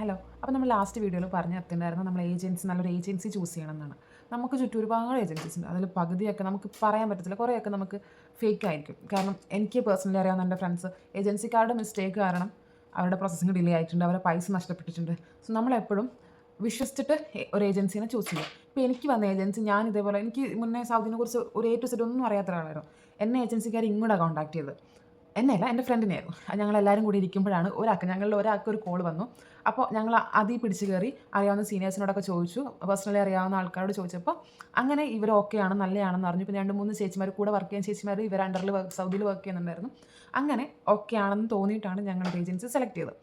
Hello അപ്പോൾ നമ്മൾ last വീഡിയോയിൽ പറഞ്ഞു നിർത്തിയിട്ടുണ്ടായിരുന്നു നമ്മൾ ഏജൻസി നല്ലൊരു ഏജൻസി ചൂസ് ചെയ്യണം എന്നാണ് നമുക്ക് ചുറ്റും ഒരുപാട് ഏജൻസീസ് ഉണ്ട്. അതിൽ പകുതിയൊക്കെ നമുക്ക് പറയാൻ പറ്റത്തില്ല. കുറേയൊക്കെ നമുക്ക് ഫേക്ക് ആയിരിക്കും. കാരണം എനിക്ക് പേഴ്സണലി അറിയാവുന്ന എന്റെ ഫ്രണ്ട്സ് ഏജൻസിക്കാരുടെ മിസ്റ്റേക്ക് കാരണം അവരുടെ പ്രോസസ്സിങ് ഡിലേ ആയിട്ടുണ്ട്. അവരുടെ പൈസ നഷ്ടപ്പെട്ടിട്ടുണ്ട്. സോ നമ്മളെപ്പോഴും വിശ്വസിച്ചിട്ട് ഒരു ഏജൻസിനെ ചൂസ് ചെയ്യും ഇപ്പോൾ എനിക്ക് വന്ന ഏജൻസി ഞാൻ ഇതേപോലെ എനിക്ക് മുന്നേ സൗദിനെ കുറിച്ച് ഒരു എ ടു സെറ്റ് ഒന്നും അറിയാത്ത ഒരാളായിരുന്നു എന്നെ ഏജൻസിക്കാർ ഇങ്ങോട്ടാണ് കോൺടാക്ട് ചെയ്തത്. എന്നെയല്ല എന്റെ ഫ്രണ്ടിനെയായിരുന്നു ഞങ്ങൾ എല്ലാവരും കൂടി ഇരിക്കുമ്പോഴാണ് ഒരാൾക്ക് ഞങ്ങളിൽ ഒരാൾക്ക് ഒരു കോൾ വന്നു. അപ്പോൾ ഞങ്ങൾ അതിൽ പിടിച്ച് കയറി അറിയാവുന്ന സീനിയേഴ്സിനോടൊക്കെ ചോദിച്ചു. പേഴ്സണലി അറിയാവുന്ന ആൾക്കാരോട് ചോദിച്ചപ്പോൾ അങ്ങനെ ഇവർ ഓക്കെയാണ് നല്ലതാണെന്ന് അറിഞ്ഞു. പിന്നെ രണ്ട് മൂന്ന് ചേച്ചിമാർ കൂടെ വർക്ക് ചെയ്യുന്ന ചേച്ചിമാർ ഇവർ അണ്ടറിൽ സൗദിയിൽ വർക്ക് ചെയ്യുന്നുണ്ടായിരുന്നു. അങ്ങനെ ഓക്കെ ആണെന്ന് തോന്നിയിട്ടാണ് ഞങ്ങളുടെ ഏജൻസി സെലക്ട് ചെയ്തത്.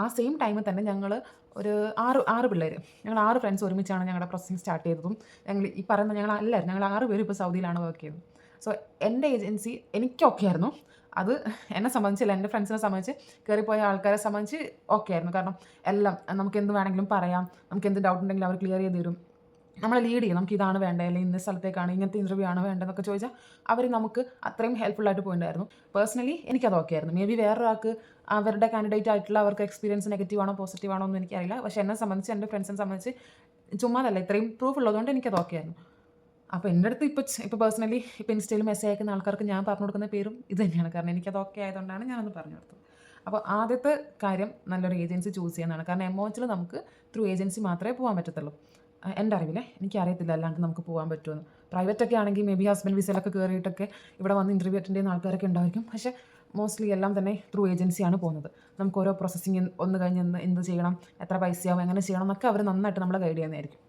ആ സെയിം ടൈമിൽ തന്നെ ഞങ്ങൾ ഒരു ആറ് ആറ് പിള്ളേർ ഞങ്ങൾ ആറ് ഫ്രണ്ട്സ് ഒരുമിച്ചാണ് ഞങ്ങളുടെ പ്രോസസ്സിങ് സ്റ്റാർട്ട് ചെയ്തതും. ഞങ്ങൾ ഈ പറയുന്ന ഞങ്ങൾ എല്ലാവരും ഞങ്ങൾ ആറ് പേരും ഇപ്പോൾ സൗദിയിലാണ് വർക്ക് ചെയ്യുന്നത്. സോ എന്റെ ഏജൻസി എനിക്കൊക്കെ ആയിരുന്നു. അത് എന്നെ സംബന്ധിച്ചില്ല എന്റെ ഫ്രണ്ട്സിനെ സംബന്ധിച്ച് കയറിപ്പോയ ആൾക്കാരെ സംബന്ധിച്ച് ഓക്കെ ആയിരുന്നു. കാരണം എല്ലാം നമുക്ക് എന്ത് വേണമെങ്കിലും പറയാം. നമുക്ക് എന്ത് ഡൗട്ട് ഉണ്ടെങ്കിലും അവർ ക്ലിയർ ചെയ്ത് തരും. നമ്മളെ ലീഡ് ചെയ്യും. നമുക്ക് ഇതാണ് വേണ്ടത് അല്ലെങ്കിൽ ഇന്ന സ്ഥലത്തേക്കാണ് ഇങ്ങനത്തെ ഇന്റർവ്യൂ ആണ് വേണ്ടതെന്നൊക്കെ ചോദിച്ചാൽ അവർ നമുക്ക് അത്രയും ഹെൽപ്ഫുൾ ആയിട്ട് പോയിട്ടുണ്ടായിരുന്നു പേഴ്സണലി എനിക്കത് ഓക്കെ ആയിരുന്നു. മേ ബി വേറൊരാൾക്ക് അവരുടെ കാൻഡിഡേറ്റ് ആയിട്ടുള്ള അവർക്ക് എക്സ്പീരിയൻസ് നെഗറ്റീവ് ആണോ പോസിറ്റീവ് ആണോ എന്ന് എനിക്കറിയില്ല. പക്ഷേ എന്നെ സംബന്ധിച്ച് എന്റെ ഫ്രണ്ട്സിനെ സംബന്ധിച്ച് ചുമ്മാതല്ല ഇത്രയും പ്രൂഫ് ഉള്ളതുകൊണ്ട് എനിക്കത് ഓക്കെ ആയിരുന്നു. അപ്പോൾ എന്റെ അടുത്ത് ഇപ്പോൾ ഇപ്പോൾ പേഴ്സണലി ഇപ്പോൾ ഇൻസ്റ്റയിൽ മെസ്സേജ് അയക്കുന്ന ആൾക്കാർക്ക് ഞാൻ പറഞ്ഞു കൊടുക്കുന്ന പേരും ഇത് തന്നെയാണ്. കാരണം എനിക്കത് ഓക്കെ ആയതുകൊണ്ടാണ് ഞാനത് പറഞ്ഞു കൊടുത്തത്. അപ്പോൾ ആദ്യത്തെ കാര്യം നല്ലൊരു ഏജൻസി ചൂസ് ചെയ്യുന്നതാണ് കാരണം എമോച്ചിൽ നമുക്ക് ത്രൂ ഏജൻസി മാത്രമേ പോകാൻ പറ്റത്തുള്ളൂ. എന്റെ അറിവിലെ എനിക്കറിയത്തില്ല അല്ലാണ്ട് നമുക്ക് പോകാൻ പറ്റുമെന്ന് പ്രൈവറ്റ് ഒക്കെ ആണെങ്കിൽ മേ ബി ഹസ്ബൻഡ് വിസയിലൊക്കെ കയറിയിട്ടൊക്കെ ഇവിടെ വന്ന് ഇന്റർവ്യൂ അറ്റൻഡ് ചെയ്യുന്ന ആൾക്കാരൊക്കെ ഉണ്ടായിരിക്കും. പക്ഷേ മോസ്റ്റ്ലി എല്ലാം തന്നെ ത്രൂ ഏജൻസിയാണ് പോകുന്നത്. നമുക്ക് ഓരോ പ്രോസസ്സിങ് ഒന്ന് കഴിഞ്ഞ് എന്ത് ചെയ്യണം എത്ര പൈസയാവും എങ്ങനെ ചെയ്യണം എന്നൊക്കെ അവർ നന്നായിട്ട് നമ്മളെ ഗൈഡ് ചെയ്യുന്നതായിരിക്കും.